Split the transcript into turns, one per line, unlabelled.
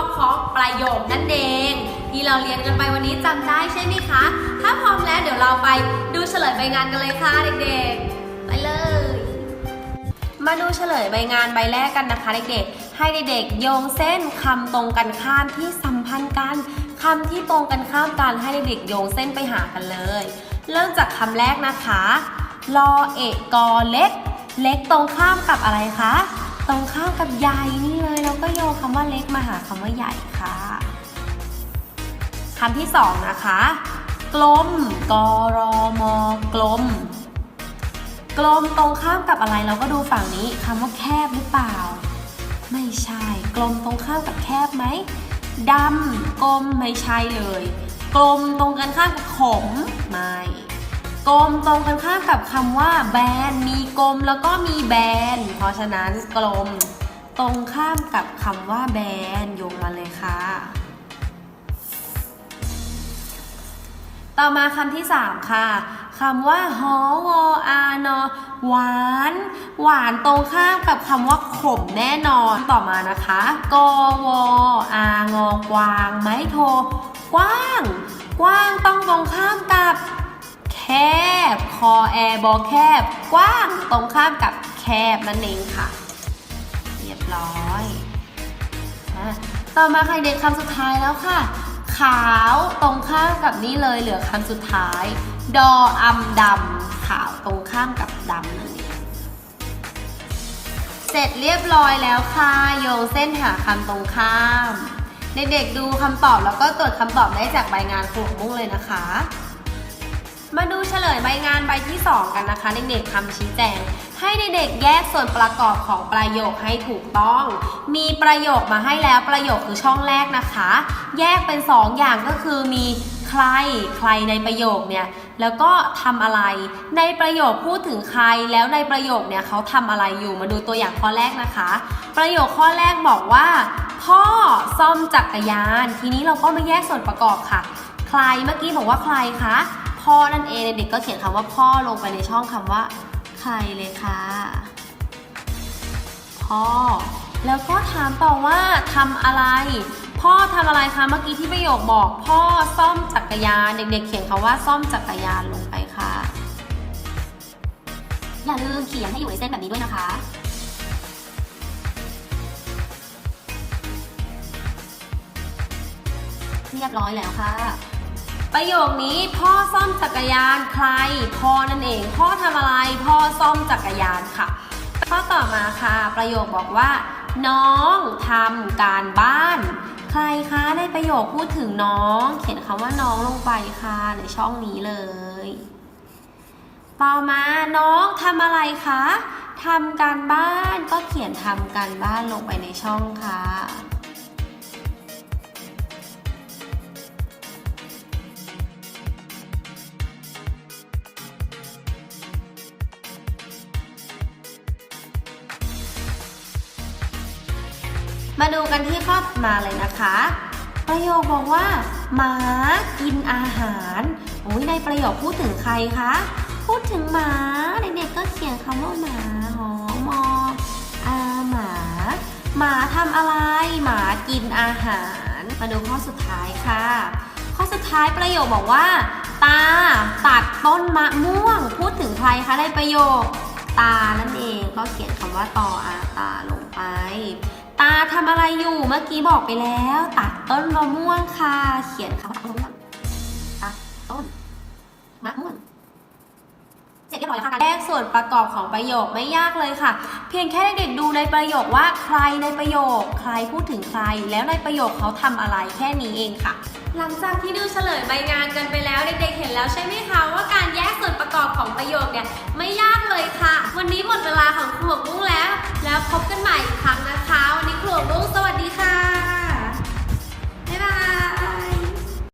อบของประโยคนั่นเอง ที่เราเรียนกันไปวันนี้จำได้ใช่ไหมคะ ถ้าพร้อมแล้วเดี๋ยวเราไปดูเฉลยใบงานกันเลยค่ะเด็กๆ ไปเลย มาดูเฉลยใบงานใบแรกกันนะคะเด็กๆ ให้เด็กๆโยงเส้นคำตรงกันข้ามที่สัมพันธ์กันคำที่ตรงกันข้ามกันให้เด็กๆโยงเส้นไปหากันเลย เริ่มจากคำแรกนะคะ ลอเอกกอเล็ก เล็กตรงข้ามกับอะไรคะ ตรงข้ามกับใหญ่นี่เลยเราก็โยงคำว่าเล็กมาหาคำว่าใหญ่ค่ะคำที่สองนะคะ กลม กรอมกลม กลมตรงข้ามกับอะไรเราก็ดูฝั่งนี้คำว่าแคบหรือเปล่า ไม่ใช่ กลมตรงข้ามกับแคบไหมดำกลมไม่ใช่เลย กลมตรงกันข้ามกับขมไม่ กลมตรงกันข้ามกับคำว่าแบนมีกลมแล้วก็มีแบน เพราะฉะนั้นกลมตรงข้ามกับคำว่าแบนโยงมาเลยค่ะ ต่อมาคำที่ 3 ค่ะคำว่าฮอวอานอหวาน หวานตรงข้ามกับคำว่าขมแน่นอนต่อมานะคะกวอางอกวาง ไม้โท กว้าง กว้างต้องตรงข้ามกับ บ คอแอร์บอแคบ กว้างตรงข้ามกับแคบนั่นเองค่ะ เรียบร้อยอะต่อมาใครเด็กคำสุดท้ายแล้วค่ะ ขาวตรงข้ามกับนี่เลยเหลือคำสุดท้าย ดออำดำขาวตรงข้ามกับดำนั่นเองเสร็จเรียบร้อยแล้วค่ะ โยงเส้นหาคำตรงข้ามเด็กๆดูคำตอบแล้วก็ตรวจคำตอบได้จากใบงานครูของมุ้งเลยนะคะ มาดูเฉลยใบงานใบที่ 2 กันนะคะเด็กๆคำชี้แจง ให้เด็กๆแยกส่วนประกอบของประโยคให้ถูกต้อง มีประโยคมาให้แล้วประโยคคือช่องแรกนะคะ แยกเป็น 2 อย่างก็คือมีใครใครในประโยคเนี่ยแล้วก็ทำอะไรในประโยคพูดถึงใครแล้วในประโยคเนี่ยเขาทำอะไรอยู่มาดูตัวอย่างข้อแรกนะคะ ประโยคข้อแรกบอกว่า พ่อซ่อมจักรยาน ทีนี้เราก็มาแยกส่วนประกอบค่ะ ใครเมื่อกี้บอกว่าใครคะ พ่อนั่นเองเด็กก็เขียนคำว่าพ่อลงไปในช่องคำว่าใครเลยค่ะ พ่อ แล้วก็ถามต่อว่าทำอะไร พ่อทำอะไรคะเมื่อกี้ที่ประโยคบอก พ่อซ่อมจักรยานเด็กๆ เขียนคำว่าซ่อมจักรยานลงไปค่ะ อย่าลืมเขียนให้อยู่ในเส้นแบบนี้ด้วยนะคะเรียบร้อยแล้วค่ะ ประโยคนี้พ่อซ่อมจักรยานใครพ่อนั่นเอง พ่อทำอะไรพ่อซ่อมจักรยานค่ะ ข้อต่อมาค่ะ ประโยคบอกว่า น้องทำการบ้าน ใครคะในประโยคพูดถึงน้อง เขียนคำว่าน้องลงไปค่ะ ในช่องนี้เลย ต่อมาน้องทำอะไรคะทำการบ้านก็เขียนทำการบ้านลงไปในช่องค่ะ มาดูกันที่ข้อมาเลยนะคะ ประโยคบอกว่าหมากินอาหารโอ้ยในประโยคพูดถึงใครคะ พูดถึงหมาเด็กๆก็เขียนคำว่าหมาหอมออาหมา หมาทำอะไร หมากินอาหาร มาดูข้อสุดท้ายค่ะ ข้อสุดท้ายประโยคบอกว่า ตาตัดต้นมะม่วง พูดถึงใครคะในประโยค ตานั่นเองก็เขียนคำว่าตออาตาลงไป ตาทำอะไรอยู่เมื่อกี้บอกไปแล้ว ตัดต้นมะม่วงค่ะ เขียนคำว่ามะม่วงตัดต้นมะม่วงเสร็จเรียบร้อยแล้วค่ะแยกส่วนประกอบของประโยคไม่ยากเลยค่ะ เพียงแค่เด็กๆดูในประโยคว่าใครในประโยค ใครพูดถึงใคร แล้วในประโยคเขาทำอะไรแค่นี้เองค่ะ หลังจากที่ดูเฉลยใบงานกันไปแล้วเด็กๆเห็นแล้วใช่ไหมคะว่าการแยกส่วนประกอบของประโยคเนี่ยไม่ยากเลยค่ะ วันนี้หมดเวลาของครัวบุ้งแล้ว แล้วพบกันใหม่อีกครั้งนะคะ วัน